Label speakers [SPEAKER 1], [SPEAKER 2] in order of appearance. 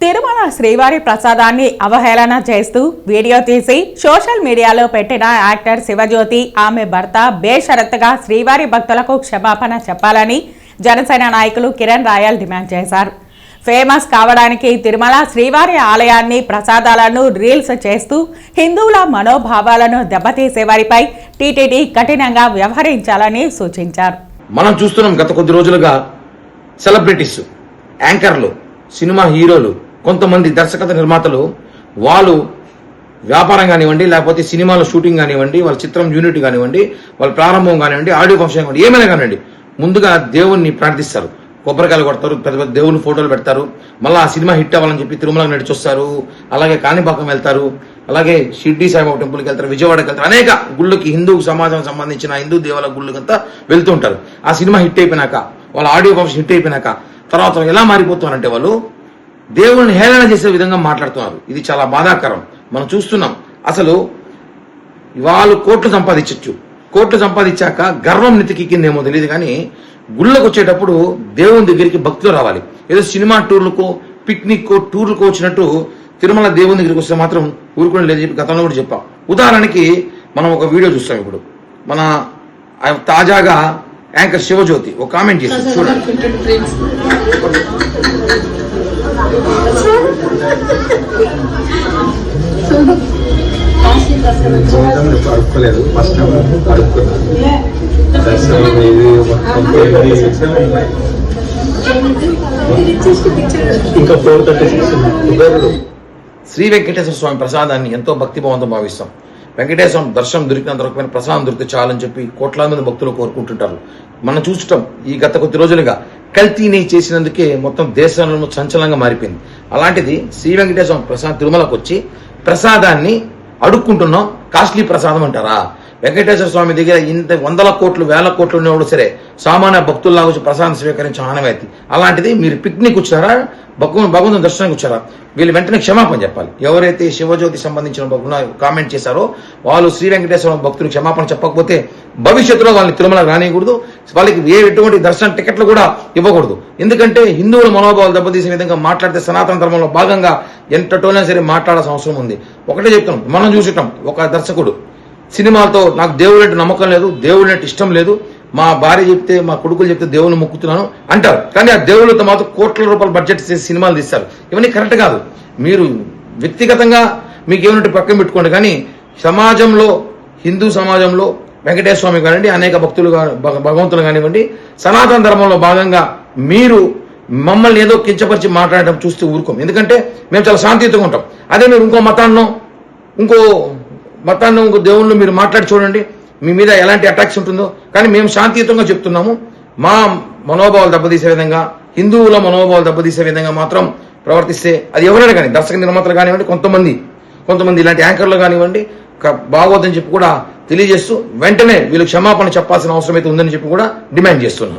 [SPEAKER 1] తిరుమల శ్రీవారి ప్రసాదాన్ని అవహేళన చేస్తూ వీడియో తీసి సోషల్ మీడియాలో పెట్టిన యాక్టర్ శివజ్యోతి ఆమె భర్త బేషరత్తుగా శ్రీవారి భక్తులకు క్షమాపణ చెప్పాలని జనసేన నాయకులు కిరణ్ రాయల్ డిమాండ్ చేశారు. ఫేమస్ కావడానికి తిరుమల శ్రీవారి ఆలయాన్ని ప్రసాదాలను రీల్స్ చేస్తూ హిందువుల మనోభావాలను దెబ్బతీసే వారిపై టీటీడీ కఠినంగా వ్యవహరించాలని సూచించారు.
[SPEAKER 2] మనం చూస్తున్నాం గత కొద్ది రోజులుగా సెలబ్రిటీస్ యాంకర్లు సినిమా హీరోలు కొంతమంది దర్శకత నిర్మాతలు వాళ్ళు వ్యాపారం కానివ్వండి లేకపోతే సినిమాలో షూటింగ్ కానివ్వండి వాళ్ళ చిత్రం యూనిట్ కానివ్వండి వాళ్ళ ప్రారంభం కానివ్వండి ఆడియో ఫంక్షన్ కానివ్వండి ఏమైనా కానివ్వండి ముందుగా దేవుణ్ణి ప్రార్థిస్తారు. కొబ్బరికాయలు కొడతారు పెద్ద పెద్ద దేవుని ఫోటోలు పెడతారు. మళ్ళీ ఆ సినిమా హిట్ అవ్వాలని చెప్పి తిరుమలకు నడిచొస్తారు అలాగే కాణిపాకం వెళ్తారు. అలాగే షిర్డి సాయిబాబా టెంపుల్కి వెళ్తారు విజయవాడకి వెళ్తారు. అనేక గుళ్ళకి హిందూ సమాజం సంబంధించిన హిందూ దేవాల గుళ్ళకంతా వెళ్తూ ఉంటారు. ఆ సినిమా హిట్ అయిపోయినాక వాళ్ళ ఆడియో ఫంక్షన్ హిట్ అయిపోయినాక తర్వాత ఎలా మారిపోతున్నారంటే వాళ్ళు దేవుని హేళన చేసే విధంగా మాట్లాడుతున్నారు ఇది చాలా బాధాకరం మనం చూస్తున్నాం అసలు వాళ్ళు కోట్లు సంపాదించవచ్చు కోట్లు సంపాదించాక గర్వం నెతికెక్కిందేమో తెలియదు కానీ గుళ్ళకు వచ్చేటప్పుడు దేవుని దగ్గరికి భక్తులు రావాలి ఏదో సినిమా టూర్లకు పిక్నిక్ టూర్లకు వచ్చినట్టు తిరుమల దేవుని దగ్గరికి వస్తే మాత్రం ఊరుకుని లేదు చెప్పి గతంలో కూడా చెప్పాం ఉదాహరణకి మనం ఒక వీడియో చూస్తాం ఇప్పుడు మన ఆ తాజాగా యాంకర్ శివజ్యోతి ఒక కామెంట్ చేసి చూడండి
[SPEAKER 3] జీవితంలో ఎప్పుడు అడుక్కోలేదు. ఫస్ట్ టైం అడుక్కున్నాను దర్శనం ఇది మొత్తం పోయింది. ఇంకా ఫోర్ థర్టీ సిక్స్ కుదరదు
[SPEAKER 2] శ్రీ వెంకటేశ్వర స్వామి ప్రసాదాన్ని ఎంతో భక్తిభావంతో భావిస్తాం. వెంకటేశ్వర స్వామి దర్శనం దొరికినంత రకమైన ప్రసాదం దొరికితే చాలని చెప్పి కోట్లాది మంది భక్తులు కోరుకుంటుంటారు. మనం చూడటం ఈ గత కొద్ది రోజులుగా కల్తీని చేసినందుకే మొత్తం దేశంలో సంచలనంగా మారిపోయింది. అలాంటిది శ్రీ వెంకటేశ్వర ప్రసాద్ తిరుమలకు వచ్చి ప్రసాదాన్ని అడుక్కుంటున్నాం. కాస్ట్లీ ప్రసాదం అంటారా? వెంకటేశ్వర స్వామి దగ్గర ఇంత వందల కోట్లు వేల కోట్లు ఉన్నవాడు సరే సామాన్య భక్తుల్లా వచ్చి ప్రసాదం స్వీకరించే ఆనవాయితీ అలాంటిది మీరు పిక్నిక్ వచ్చారా? భగవంతు భగవంతుని దర్శనానికి వచ్చారా? వీళ్ళు వెంటనే క్షమాపణ చెప్పాలి. ఎవరైతే శివజ్యోతి సంబంధించిన కామెంట్ చేశారో వాళ్ళు శ్రీ వెంకటేశ్వర భక్తులు క్షమాపణ చెప్పకపోతే భవిష్యత్తులో వాళ్ళని తిరుమల రానియకూడదు. వాళ్ళకి ఏ ఎటువంటి దర్శన టికెట్లు కూడా ఇవ్వకూడదు. ఎందుకంటే హిందువుల మనోభావాలు దెబ్బతీసే విధంగా మాట్లాడితే సనాతన ధర్మంలో భాగంగా ఎంతటోనే సరే మాట్లాడాల్సిన అవసరం ఉంది. ఒకటే చెప్తున్నాం. మనం చూసటం ఒక దర్శకుడు సినిమాలతో నాకు దేవుడు అంటే నమ్మకం లేదు దేవుడు అంటే ఇష్టం లేదు. మా భార్య చెప్తే మా కొడుకులు చెప్తే దేవుని మొక్కుతున్నాను అంటారు. కానీ ఆ దేవుళ్ళతో మాత్రం కోట్ల రూపాయల బడ్జెట్ చేసి సినిమాలు తీస్తారు. ఇవన్నీ కరెక్ట్ కాదు. మీరు వ్యక్తిగతంగా మీకు ఏమంటే పక్కన పెట్టుకోండి. కానీ సమాజంలో హిందూ సమాజంలో వెంకటేశ్వర స్వామి కానివ్వండి అనేక భక్తులు భగ- భగవంతులు కానివ్వండి సనాతన ధర్మంలో భాగంగా మీరు మమ్మల్ని ఏదో కించపరిచి మాట్లాడటం చూస్తూ ఊరుకోం. ఎందుకంటే మేము చాలా శాంతియుతంగా ఉంటాం. అదే మీరు ఇంకో మతాన్నో ఇంకో మతాన్ని దేవుళ్ళు మీరు మాట్లాడి చూడండి. మీ మీద ఎలాంటి అటాక్స్ ఉంటుందో. కానీ మేము శాంతియుతంగా చెప్తున్నాము. మా మనోభావాలు దెబ్బతీసే విధంగా హిందువుల మనోభావాలు దెబ్బతీసే విధంగా మాత్రం ప్రవర్తిస్తే అది ఎవరైనా కానీ దర్శక నిర్మాతలు కానివ్వండి కొంతమంది కొంతమంది ఇలాంటి యాంకర్లు కానివ్వండి బాగోద్దని చెప్పి కూడా తెలియజేస్తూ వెంటనే వీళ్ళు క్షమాపణ చెప్పాల్సిన అవసరం అయితే ఉందని చెప్పి కూడా డిమాండ్ చేస్తున్నాను.